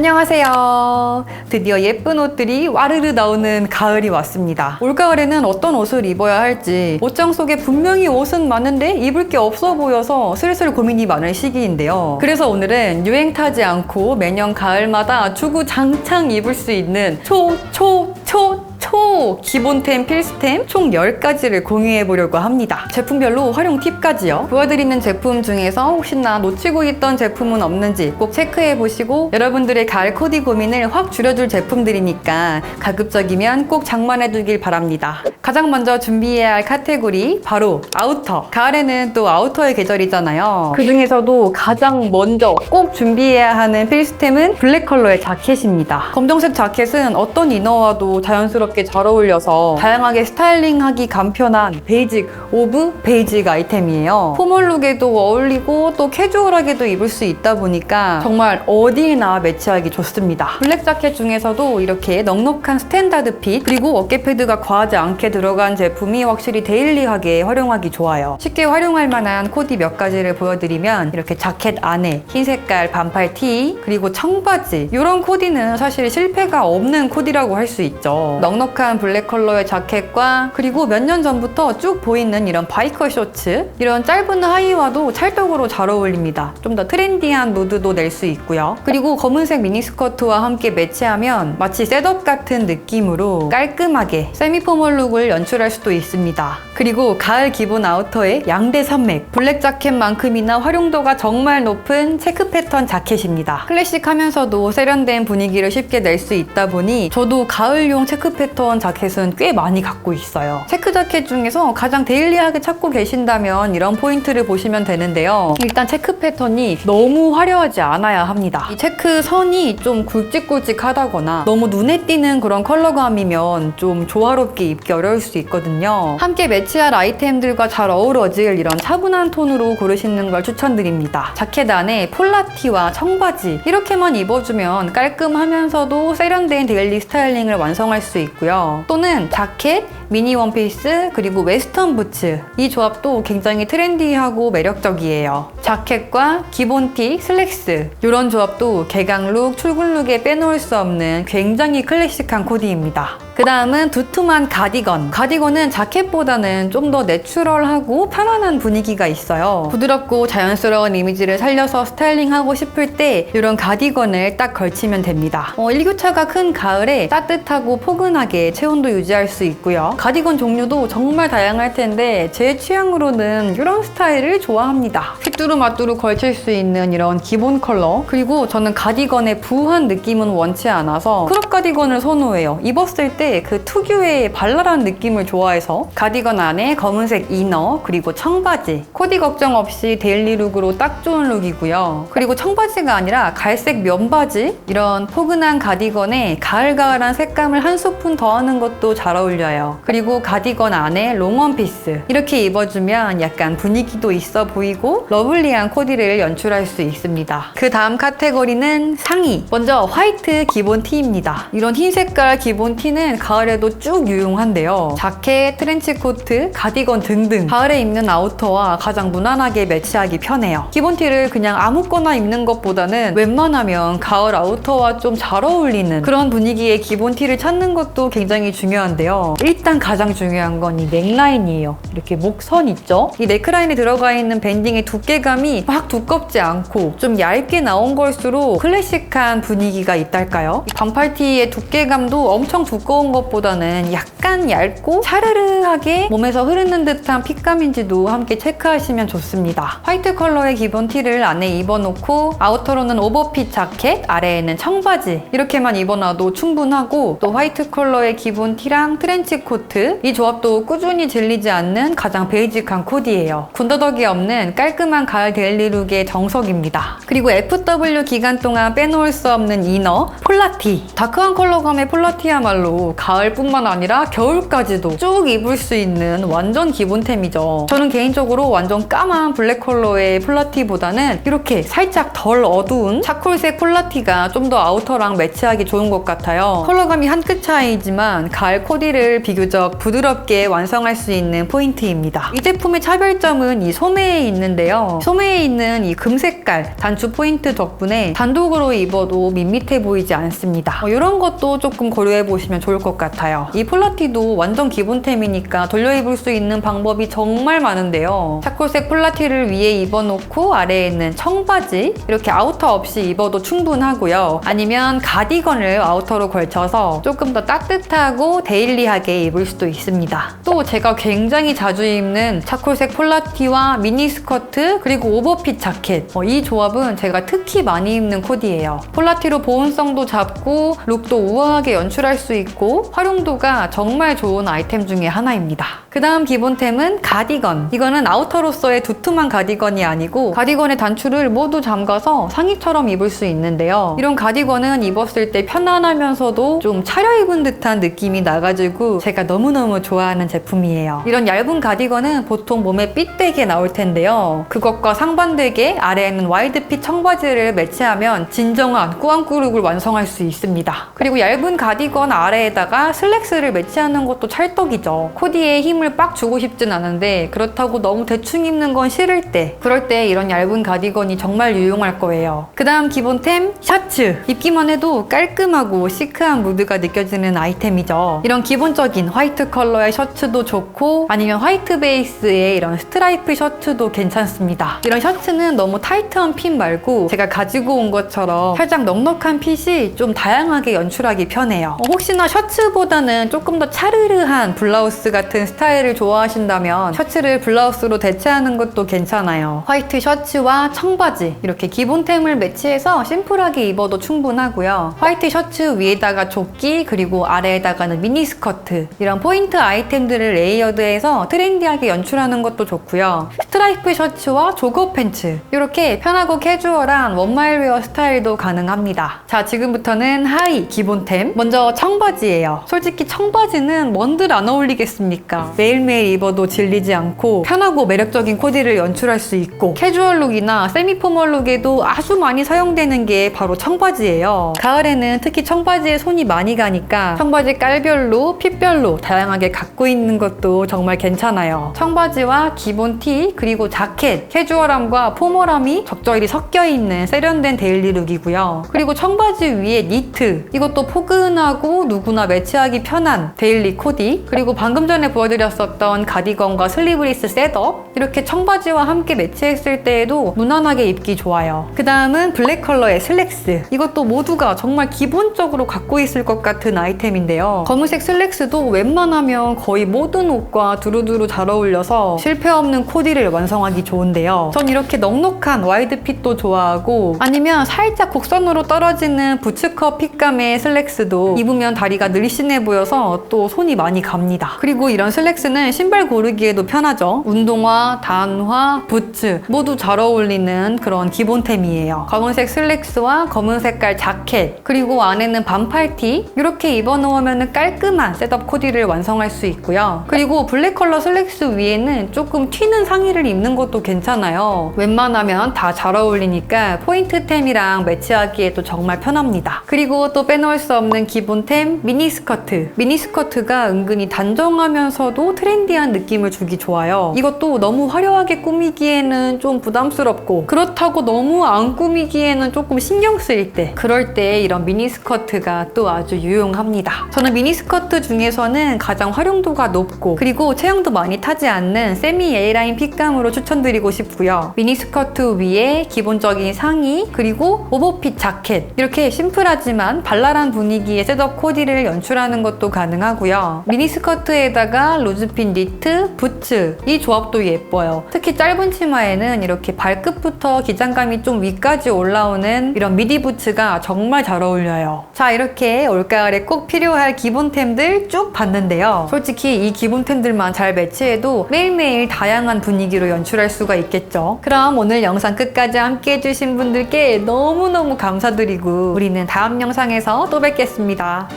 안녕하세요. 드디어 예쁜 옷들이 와르르 나오는 가을이 왔습니다. 올가을에는 어떤 옷을 입어야 할지 옷장 속에 분명히 옷은 많은데 입을 게 없어 보여서 슬슬 고민이 많은 시기인데요. 그래서 오늘은 유행 타지 않고 매년 가을마다 주구장창 입을 수 있는 초, 초, 초, 초 기본템 필수템 총 10가지를 공유해 보려고 합니다. 제품별로 활용 팁까지요. 보여드리는 제품 중에서 혹시나 놓치고 있던 제품은 없는지 꼭 체크해 보시고 여러분들의 가을 코디 고민을 확 줄여줄 제품들이니까 가급적이면 꼭 장만해 두길 바랍니다. 가장 먼저 준비해야 할 카테고리 바로 아우터. 가을에는 또 아우터의 계절이잖아요. 그 중에서도 가장 먼저 꼭 준비해야 하는 필수템은 블랙 컬러의 자켓입니다. 검정색 자켓은 어떤 이너와도 자연스럽게 잘 어울려서 다양하게 스타일링하기 간편한 베이직 오브 베이직 아이템이에요. 포멀룩에도 어울리고 또 캐주얼하게도 입을 수 있다 보니까 정말 어디에나 매치하기 좋습니다. 블랙 자켓 중에서도 이렇게 넉넉한 스탠다드 핏 그리고 어깨 패드가 과하지 않게 들어간 제품이 확실히 데일리하게 활용하기 좋아요. 쉽게 활용할 만한 코디 몇 가지를 보여드리면 이렇게 자켓 안에 흰 색깔 반팔 티 그리고 청바지 이런 코디는 사실 실패가 없는 코디라고 할 수 있죠. 넉넉 한 블랙 컬러의 자켓과 그리고 몇 년 전부터 쭉 보이는 이런 바이커 쇼츠 이런 짧은 하의와도 찰떡으로 잘 어울립니다. 좀 더 트렌디한 무드도 낼 수 있고요. 그리고 검은색 미니스커트와 함께 매치하면 마치 셋업 같은 느낌으로 깔끔하게 세미포멀 룩을 연출할 수도 있습니다. 그리고 가을 기본 아우터의 양대 산맥 블랙 자켓만큼이나 활용도가 정말 높은 체크 패턴 자켓입니다. 클래식하면서도 세련된 분위기를 쉽게 낼 수 있다 보니 저도 가을용 체크 패턴 자켓은 꽤 많이 갖고 있어요. 체크 자켓 중에서 가장 데일리하게 찾고 계신다면 이런 포인트를 보시면 되는데요. 일단 체크 패턴이 너무 화려하지 않아야 합니다. 이 체크 선이 좀 굵직굵직하다거나 너무 눈에 띄는 그런 컬러감이면 좀 조화롭게 입기 어려울 수 있거든요. 함께 매치할 아이템들과 잘 어우러질 이런 차분한 톤으로 고르시는 걸 추천드립니다. 자켓 안에 폴라티와 청바지 이렇게만 입어주면 깔끔하면서도 세련된 데일리 스타일링을 완성할 수 있고 요. 또는 자켓, 미니 원피스, 그리고 웨스턴 부츠 이 조합도 굉장히 트렌디하고 매력적이에요. 자켓과 기본 티, 슬랙스 이런 조합도 개강 룩, 출근 룩에 빼놓을 수 없는 굉장히 클래식한 코디입니다. 그 다음은 두툼한 가디건. 가디건은 자켓보다는 좀 더 내추럴하고 편안한 분위기가 있어요. 부드럽고 자연스러운 이미지를 살려서 스타일링하고 싶을 때 이런 가디건을 딱 걸치면 됩니다. 어, 일교차가 큰 가을에 따뜻하고 포근하게 체온도 유지할 수 있고요. 가디건 종류도 정말 다양할 텐데 제 취향으로는 이런 스타일을 좋아합니다. 휘뚜루마뚜루 걸칠 수 있는 이런 기본 컬러 그리고 저는 가디건의 부한 느낌은 원치 않아서 크롭 가디건을 선호해요. 입었을 때 그 특유의 발랄한 느낌을 좋아해서 가디건 안에 검은색 이너 그리고 청바지 코디 걱정 없이 데일리 룩으로 딱 좋은 룩이고요. 그리고 청바지가 아니라 갈색 면바지 이런 포근한 가디건에 가을가을한 색감을 한 스푼 더하는 것도 잘 어울려요. 그리고 가디건 안에 롱원피스 이렇게 입어주면 약간 분위기도 있어 보이고 러블리한 코디를 연출할 수 있습니다. 그 다음 카테고리는 상의. 먼저 화이트 기본 티입니다. 이런 흰 색깔 기본 티는 가을에도 쭉 유용한데요. 자켓, 트렌치 코트, 가디건 등등 가을에 입는 아우터와 가장 무난하게 매치하기 편해요. 기본 티를 그냥 아무거나 입는 것보다는 웬만하면 가을 아우터와 좀 잘 어울리는 그런 분위기의 기본 티를 찾는 것도 굉장히 중요한데요. 일단 가장 중요한 건 이 넥라인이에요. 이렇게 목선 있죠? 이 네크라인에 들어가 있는 밴딩의 두께감이 막 두껍지 않고 좀 얇게 나온 걸수록 클래식한 분위기가 있달까요? 이 반팔티의 두께감도 엄청 두꺼운 것보다는 약간 얇고 차르르하게 몸에서 흐르는 듯한 핏감인지도 함께 체크하시면 좋습니다. 화이트 컬러의 기본 티를 안에 입어놓고 아우터로는 오버핏 자켓, 아래에는 청바지 이렇게만 입어놔도 충분하고 또 화이트 컬러의 기본 티랑 트렌치 코트 이 조합도 꾸준히 질리지 않는 가장 베이직한 코디예요. 군더더기 없는 깔끔한 가을 데일리 룩의 정석입니다. 그리고 FW 기간 동안 빼놓을 수 없는 이너 폴라티 다크한 컬러감의 폴라티야말로 가을뿐만 아니라 겨울까지도 쭉 입을 수 있는 완전 기본템이죠. 저는 개인적으로 완전 까만 블랙 컬러의 폴라티보다는 이렇게 살짝 덜 어두운 차콜색 폴라티가 좀 더 아우터랑 매치하기 좋은 것 같아요. 컬러감이 한 끗 차이지만 가을 코디를 비교적 부드럽게 완성할 수 있는 포인트입니다. 이 제품의 차별점은 이 소매에 있는데요. 소매에 있는 이 금색깔 단추 포인트 덕분에 단독으로 입어도 밋밋해 보이지 않습니다. 이런 것도 조금 고려해 보시면 좋을 것 같아요. 이 폴라티도 완전 기본템이니까 돌려 입을 수 있는 방법이 정말 많은데요. 차콜색 폴라티를 위에 입어놓고 아래에 있는 청바지 이렇게 아우터 없이 입어도 충분하고요. 아니면 가디건을 아우터로 걸쳐서 조금 더 따뜻하고 데일리하게 입을 수도 있습니다. 또 제가 굉장히 자주 입는 차콜색 폴라티와 미니스커트 그리고 오버핏 자켓 어, 이 조합은 제가 특히 많이 입는 코디예요. 폴라티로 보온성도 잡고 룩도 우아하게 연출할 수 있고 활용도가 정말 좋은 아이템 중에 하나입니다. 그 다음 기본템은 가디건. 이거는 아우터로서의 두툼한 가디건이 아니고 가디건의 단추를 모두 잠가서 상의처럼 입을 수 있는데요. 이런 가디건은 입었을 때 편안하면서도 좀 차려입은 듯한 느낌이 나가지고 제가 너무너무 좋아하는 제품이에요. 이런 얇은 가디건은 보통 몸에 핏되게 나올 텐데요. 그것과 상반되게 아래에는 와이드핏 청바지를 매치하면 진정한 꾸안꾸룩을 완성할 수 있습니다. 그리고 얇은 가디건 아래에다가 슬랙스를 매치하는 것도 찰떡이죠. 코디에 힘을 빡 주고 싶진 않은데 그렇다고 너무 대충 입는 건 싫을 때 그럴 때 이런 얇은 가디건이 정말 유용할 거예요. 그 다음 기본템 셔츠. 입기만 해도 깔끔하고 시크한 무드가 느껴지는 아이템이죠. 이런 기본적인 화 이트 컬러의 셔츠도 좋고 아니면 화이트 베이스의 이런 스트라이프 셔츠도 괜찮습니다. 이런 셔츠는 너무 타이트한 핏 말고 제가 가지고 온 것처럼 살짝 넉넉한 핏이 좀 다양하게 연출하기 편해요. 어, 혹시나 셔츠보다는 조금 더 차르르한 블라우스 같은 스타일을 좋아하신다면 셔츠를 블라우스로 대체하는 것도 괜찮아요. 화이트 셔츠와 청바지 이렇게 기본템을 매치해서 심플하게 입어도 충분하고요. 화이트 셔츠 위에다가 조끼 그리고 아래에다가는 미니스커트 이런 포인트 아이템들을 레이어드해서 트렌디하게 연출하는 것도 좋고요. 스트라이프 셔츠와 조거 팬츠 이렇게 편하고 캐주얼한 원마일웨어 스타일도 가능합니다. 자 지금부터는 하의 기본템 먼저 청바지예요. 솔직히 청바지는 뭔들 안 어울리겠습니까? 매일매일 입어도 질리지 않고 편하고 매력적인 코디를 연출할 수 있고 캐주얼 룩이나 세미포멀 룩에도 아주 많이 사용되는 게 바로 청바지예요. 가을에는 특히 청바지에 손이 많이 가니까 청바지 깔별로 핏별로 다양하게 갖고 있는 것도 정말 괜찮아요. 청바지와 기본 티 그리고 자켓 캐주얼함과 포멀함이 적절히 섞여 있는 세련된 데일리 룩이고요. 그리고 청바지 위에 니트 이것도 포근하고 누구나 매치하기 편한 데일리 코디 그리고 방금 전에 보여드렸었던 가디건과 슬리브리스 셋업 이렇게 청바지와 함께 매치했을 때에도 무난하게 입기 좋아요. 그 다음은 블랙 컬러의 슬랙스 이것도 모두가 정말 기본적으로 갖고 있을 것 같은 아이템인데요. 검은색 슬랙스도 웬만하면 거의 모든 옷과 두루두루 잘 어울려서 실패 없는 코디를 완성하기 좋은데요. 전 이렇게 넉넉한 와이드 핏도 좋아하고 아니면 살짝 곡선으로 떨어지는 부츠컷 핏감의 슬랙스도 입으면 다리가 늘씬해 보여서 또 손이 많이 갑니다. 그리고 이런 슬랙스는 신발 고르기에도 편하죠. 운동화, 단화, 부츠 모두 잘 어울리는 그런 기본템이에요. 검은색 슬랙스와 검은 색깔 자켓 그리고 안에는 반팔티 이렇게 입어놓으면 깔끔한 셋업 코디를 완성할 수 있고요. 그리고 블랙 컬러 슬랙스 위에는 조금 튀는 상의를 입는 것도 괜찮아요. 웬만하면 다 잘 어울리니까 포인트템이랑 매치하기에도 정말 편합니다. 그리고 또 빼놓을 수 없는 기본템 미니스커트. 미니스커트가 은근히 단정하면서도 트렌디한 느낌을 주기 좋아요. 이것도 너무 화려하게 꾸미기에는 좀 부담스럽고 그렇다고 너무 안 꾸미기에는 조금 신경 쓰일 때 그럴 때 이런 미니스커트가 또 아주 유용합니다. 저는 미니스커트 중에서는 가장 활용도가 높고 그리고 체형도 많이 타지 않는 세미 A라인 핏감으로 추천드리고 싶고요. 미니스커트 위에 기본적인 상의 그리고 오버핏 자켓 이렇게 심플하지만 발랄한 분위기의 셋업 코디를 연출하는 것도 가능하고요. 미니스커트에다가 로즈핏 니트, 부츠 이 조합도 예뻐요. 특히 짧은 치마에는 이렇게 발끝부터 기장감이 좀 위까지 올라오는 이런 미디 부츠가 정말 잘 어울려요. 자 이렇게 올가을에 꼭 필요할 기본템들 쭉봤 는데요. 솔직히 이 기본템들만 잘 매치해도 매일매일 다양한 분위기로 연출할 수가 있겠죠. 그럼 오늘 영상 끝까지 함께 해주신 분들께 너무너무 감사드리고 우리는 다음 영상에서 또 뵙겠습니다.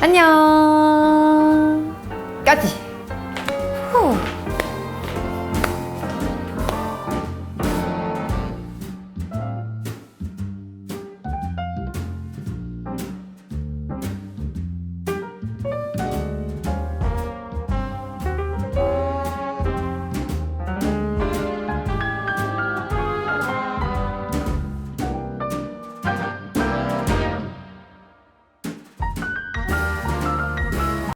안녕! 까지!